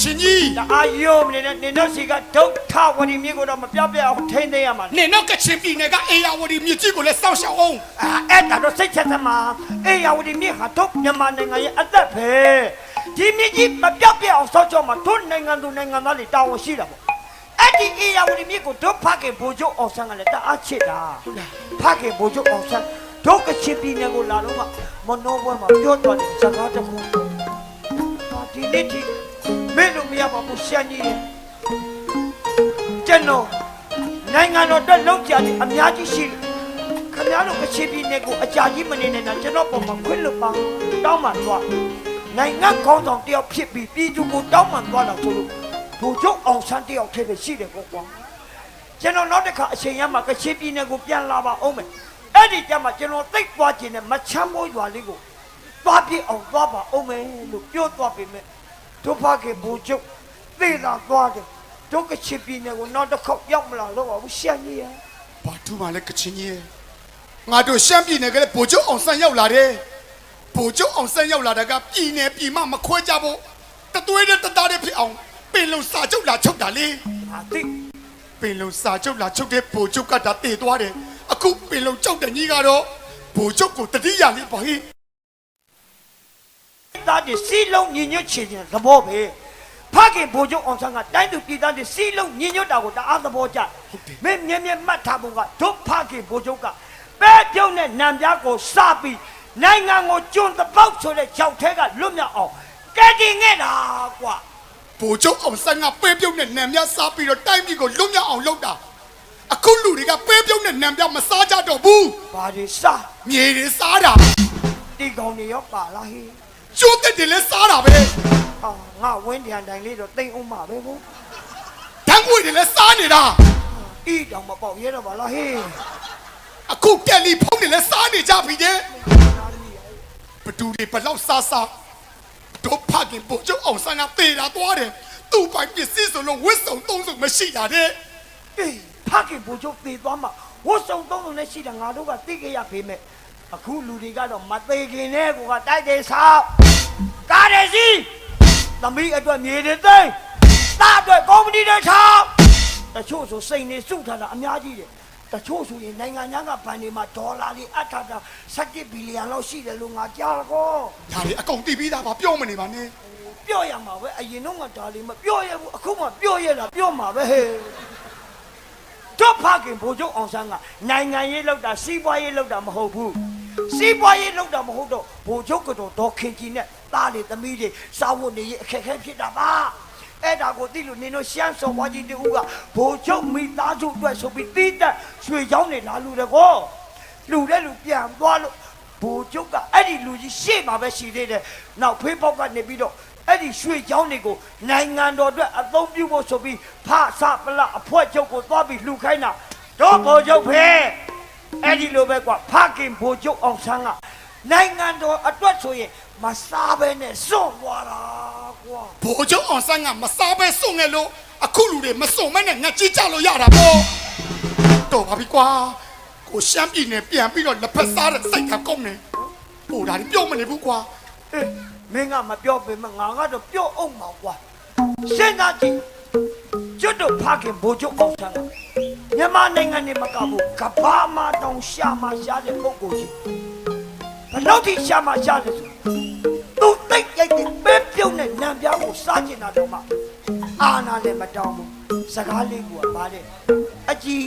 ချင်ကြီးဒါအာယုံနေနဲ့နင်တို့စီကဒုက္ခဝရီမြေကိုတော့မပြောက်ပြအောင်ထိန်းသိမ်းရမှာနင်တို့ကချင်ပြည်နယ်ကအေယာဝတီမြစ်ကြီးကိုလည်းစောင့်ရှောက်အောင်အာအဲ့ဒါတော့စိတ်ချက်သမားအေယာဝတီမြေဟာတော့မြန်မာနိုင်ငံရဲ့အသက်ပဲဒီမြေကြီးမပြောက်ပြအောင်စောင့်ကြောမှာတို့နိုင်ငံသူနိုင်ငံသားတွေတာဝန်ရှိတာပေါ့အဲ့ဒီအေယာဝတီမြေကိုတို့ဖခင်ဘိုလ်ချုပ်အောင်ဆန်းကလည်းတအားချစ်တာဖခင်ဘိုလ်ချုပ်အောင်ဆန်းတို့ကချစ်ပြည်နယ်ကိုလာတော့မှမနောဘွဲမှာပြောတော့တဲ့စကားတစ်ခုဟာဒီနေ့ဒီ မင်းတို့မရပါဘူးရှမ်းကြီးရဲ့ကျွန်တော်နိုင်ငံတော်အတွက်လုပ်ကြတယ်အများကြီးရှိတယ်ခင်ဗျားတို့ကချင်ပြည်နယ်ကိုအကြာကြီးမနေနဲ့တော့ကျွန်တော်ပုံမှာခွင့်လွတ်ပါတောင်းမှသွားနိုင်ငံကောင်းဆောင်တယောက်ဖြစ်ပြီးပြည်သူကိုတောင်းမှသွားတာဆိုလို့ဘိုလ်ချုပ်အောင်ဆန်းတယောက်ထဲပဲရှိတယ်ကောကွာကျွန်တော်နောက်တစ်ခါအချိန်ရမှာကချင်ပြည်နယ်ကိုပြန်လာပါအောင်မယ်အဲ့ဒီကြမှာကျွန်တော်သိပ်သွားခြင်းနဲ့မချမ်းမိုးရွာလေးကိုသွားပြစ်အောင်သွားပါအောင်မယ်လို့ပြောသွားပေမဲ့ ဒုဖကေဘိုလ်ချုပ်သိလာသွားတယ်ဒုက္ခချစ်ပြည်နယ်ကိုနောက်တစ်ခေါက်ရောက်မလာတော့ပါဘူးရှမ်းကြီးရဘာထူးမှလည်းကချင်ကြီးရဲ့ငါတို့ရှမ်းပြည်နယ်ကလည်းဗိုလ်ချုပ်အောင်ဆန်းရောက်လာတယ်ဗိုလ်ချုပ်အောင်ဆန်းရောက်လာတာကပြည်နယ်ပြည်မမခွဲကြဖို့တသွေးနဲ့တသားနဲ့ဖြစ်အောင်ပင်လုံစာချုပ်လာချုပ်တာလေအာသိပင်လုံစာချုပ်လာချုပ်တဲ့ဗိုလ်ချုပ်ကဒါတည်သွားတယ်အခုပင်လုံကြောက်တဲ့ကြီးကတော့ဗိုလ်ချုပ်ကိုတတိယလေးပါဟိ သားတွေစီလုံးညညွတ်ချင်တဲ့သဘောပဲဖခင်ဘိုလ်ချုပ်အောင်ဆန်းကတိုင်းသူပြည်သားတွေစီလုံးညညွတ်တာကိုတအားသဘောကျမင်းမြဲမြဲမှတ်ထားဖို့ကဒုဖခင်ဘိုလ်ချုပ်ကပဲပြုံးတဲ့နံပြားကိုစပြီးနိုင်ငံကိုကျွန်းတပေါက်ဆိုတဲ့ကြောက်ထဲကလွတ်မြောက်အောင်ကဲတင်ခဲ့တာကွာဗိုလ်ချုပ်အောင်ဆန်းကပဲပြုတ်နဲ့နံပြစားပြီးတော့တိုင်းပြည်ကိုလွတ်မြောက်အောင်လုပ်တာအခုလူတွေကပဲပြုတ်နဲ့နံပြမစားကြတော့ဘူးဘာတွေစားမြေတွေစားတာတီကောင်တွေရောပါလားဟေး ကျိုးတက်တယ်လဲစားတာပဲဟာငါဝင်းတန်တိုင်လေးတော့တိမ်အောင်ပါပဲကိုဓာတ်ငွေတွေလဲစားနေတာဤတောင်မပေါက်ရဲတော့ပါလားဟေးအခုတယ်လီဖုန်းတွေလဲစားနေကြပြီတဲ့ဘဒူတွေဘလောက်စားစားတို့ဖခင်ဗိုလ်ချုပ်အောင်ဆန်းကတေတာသွားတယ်သူ့ပိုင်ပစ္စည်းဆိုလို့ဝစ်စုံသုံးစုံမရှိတာတဲ့အေးဖခင်ဘူချုပ်သေသွားမှဝတ်စုံသုံးလုံးနဲ့ရှိတာငါတို့ကသိကြရပေမဲ့အခုလူတွေကတော့မသေးခင်နဲ့ကိုကတိုက်တယ်ဆောက် ကားတယ်စီသမီးအတွက်မြေတွေသိမ်းသားအတွက်ကော်မတီတွေထောက်တချို့ဆိုစိတ်နေစုထားတာအများကြီးတယ်တချို့ဆိုရင်နိုင်ငံခြားကဘဏ်တွေမှာဒေါ်လာတွေအပ်ထားတာ17ဘီလီယံလောက်ရှိတယ်လို့ငါကြားကောဒါတွေအကုန်တီးပြီးသားပါပြောမနေပါနဲ့ပြောရမှာပဲအရင်တော့ကဒါလေးမပြောရဘူးအခုမှပြောရတာပြောမှာပဲဟဲ့တော့ဖခင်ဘိုလ်ချုပ်အောင်ဆန်းကနိုင်ငံရေးလောက်တာစီးပွားရေးလောက်တာမဟုတ်ဘူး စီးပွားရေးလောက်တာမဟုတ်တော့ဘိုလ်ချုပ်ကတော့ဒေါ်ခင်ကြီးနဲ့သားတွေသမီးတွေစာဝတ်နေရေးအခက်အခဲဖြစ်တာပါအဲ့ဒါကိုသိလို့နင်တို့ရှမ်းစော်ဘွားကြီးတူကဘိုလ်ချုပ်မိသားစုအတွက်ဆိုပြီးတီးတက်ရွှေချောင်းနေလာလူတကောလူတဲ့လူပြန်သွားလို့ဘိုလ်ချုပ်ကအဲ့ဒီလူကြီးရှေ့မှာပဲရှိသေးတယ်။နောက်ဖေးပေါက်ကနေပြီးတော့အဲ့ဒီရွှေချောင်းတွေကိုနိုင်ငံတော်အတွက်အသုံးပြုဖို့ဆိုပြီးဖဆပလအဖွဲချုပ်ကိုသွားပြီးလှူခိုင်းတာတော့ဘိုလ်ချုပ်ဖေး အဲ့ဒီလိုပဲကွာဖခင်ဘိုလ်ချုပ်အောင်ဆန်းကနိုင်ငံတော်အတွက်ဆိုရင်မစားဘဲနဲ့စွန့်သွားတာကွာဗိုလ်ချုပ်အောင်ဆန်းကမစားပဲစုံငယ်လို့အခုလူတွေမစုံမဲနဲ့ငါကြည့်ကြလို့ရတာပေါ့တော်ပါပြီကွာကိုရှမ်းပြည်နယ်ပြန်ပြီးတော့လက်ဖက်စားတဲ့စိတ်ကကောင်းနေဟိုဒါတွေပြောမနေဘူးကွာအေးမင်းကမပြောပေမဲ့ငါကတော့ပြောအောင်မှာကွာစဉ်းစားကြည့်ကျွတ်တော့ဖခင်ဘိုလ်ချုပ်အောင်ဆန်းက မြန်မာနိုင်ငံနေမကဘူးကမ္ဘာမှာတောင်ရှာမှာရှာတဲ့ပုဂ္ဂိုလ်ကြီးဘယ်တော့ထိရှာမှာရှာလဲဆိုသူတိတ်ရိုက်တဲ့ပဲပြုံးတဲ့နံပြားကိုစားကျင်တာတော့မှအာနာလည်းမတောင်းဘူးစကားလေးကပါတဲ့အကြီး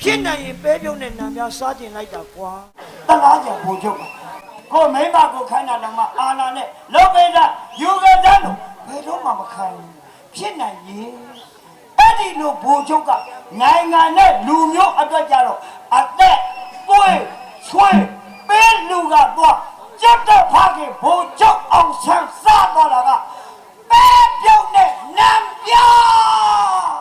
ဖြစ်နိုင်ရင်ပဲပြုံးတဲ့နံပြားစားကျင်လိုက်တာကွာတလားကြောင်ဘိုလ်ချုပ်ကကိုမိမကိုခိုင်းတာတော့မှအာနာနဲ့လောကေတာယူကတန်းလို့ဘယ်တော့မှမခိုင်းဘူးဖြစ်နိုင်ရင် အဲ့ဒီလိုဘိုလ်ချုပ်ကနိုင်ငံနဲ့လူမျိုးအတွက်ကြတော့အသက်ပွေးဆွေးပေးလူကတော့ကြက်တဲ့ဖခင်ဘိုလ်ချုပ်အောင်ဆန်းစားတော့တာကပဲပြုံးတဲ့နံပြား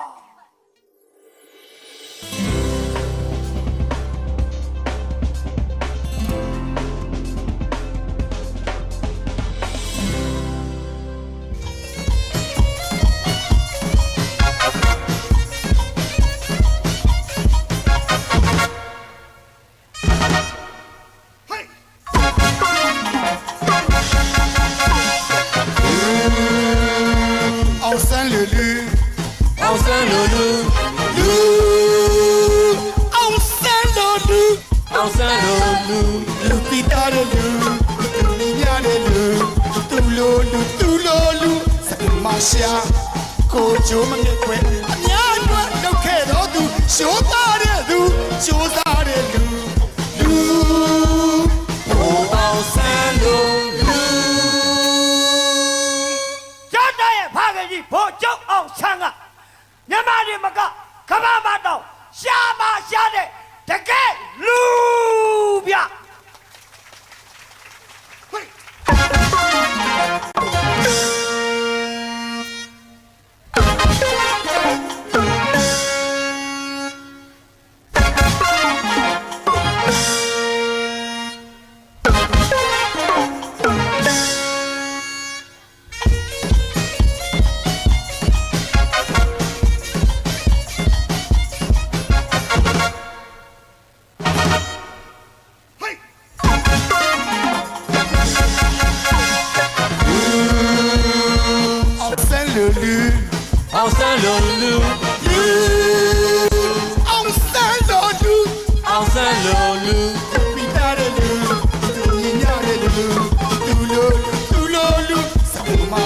အောင်ဆန်းလူလူအောင်ဆန်းလူလူလူအောင်ဆန်းလူလူအောင်ဆန်းလူလူလူပီတာလူလူလူမီယာလူတူလိုလူတူလိုလူစမရှာကိုဂျိုးမငယ်ခွဲအများအတွက်လောက်ခဲ့တော့သူရှိုး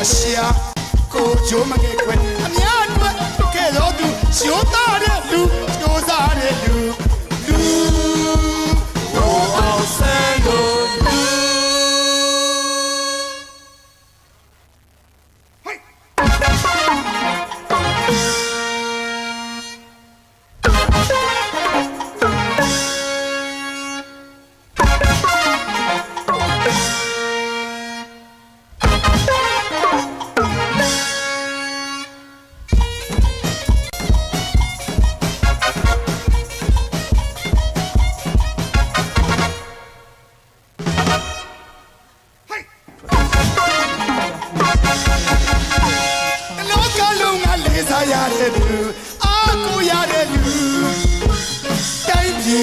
ရှာကိုကြိုးမငဲ့ခွဲအများအတွက်လောက်ခဲ့တော့သူရှိုးသားတဲ့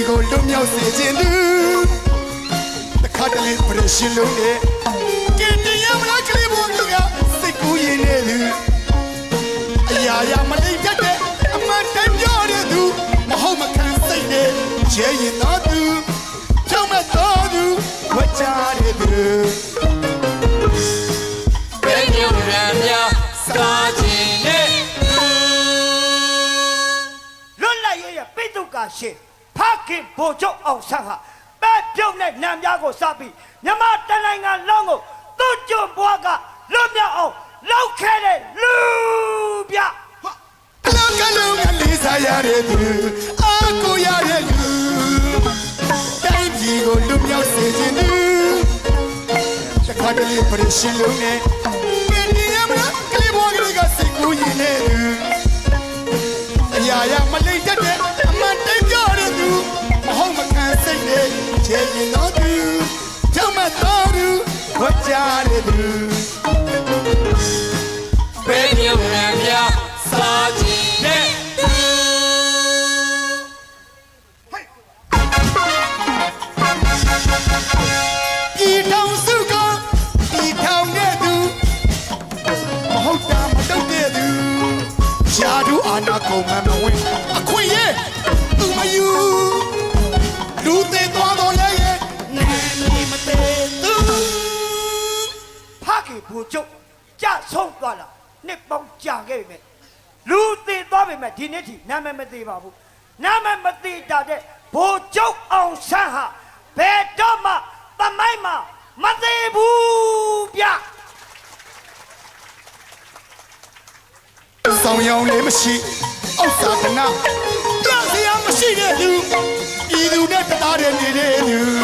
တိုင်းပြည်ကိုလွတ်မြောက်စေခြင်းလူတခါတလေပရရှင်လုံးနဲ့ကင်တရားမလားကလေးဘုံကစိတ်ကူးရင်တဲ့လူအရာရာမလိမ့်တတ်တဲ့အမှန်တမ်းပြောတဲ့သူမဟုတ်မခံစိတ်နဲ့ကျဲရင်တော့သူကြောက်မဲ့တော့သူဝကြတဲ့သူ ဆန်းဟာပဲပြုတ်တဲ့နံပြားကိုစပြီးမြမတနိုင်ငံလုံးကိုသူ့ကျွန်းဘွားကလွတ်မြောက်အောင်လောက်ခဲ့တဲ့လူဗျကလောကလုံးကလေးစားရတဲ့သူအာကိုရတဲ့လူတိုင်းပြည်ကိုလွတ်မြောက်စေခြင်းသူတခါတလေပရရှင်လုံးနဲ့ နဲ့ချေရင်တော့သူကြောက်မတော်သူဝကြတဲ့သူဘယ်မျိုးရံများစားခြင်းနဲ့လူပြည်ထောင်စုကပြည်ထောင်တဲ့သူမဟုတ်တာမလုပ်တဲ့သူရှားတို့အာနာကုန်မှမဝင် ဘိုလ်ချုပ်ကြဆုံးသွားတာနှစ်ပေါင်းကြာခဲ့ပြီမဲ့လူသေးသွားပြီမဲ့ဒီနေ့ထိနာမည်မသေးပါဘူးနာမည်မသေးတာတဲ့ဘိုလ်ချုပ်အောင်ဆန်းဟာဘယ်တော့မှသမိုင်းမှာမသေးဘူးဗျဆောင်ရောင်လေးမရှိဥစ္စာကနာပြစရာမရှိတဲ့လူပြည်သူနဲ့တရားတဲ့နေတဲ့လူ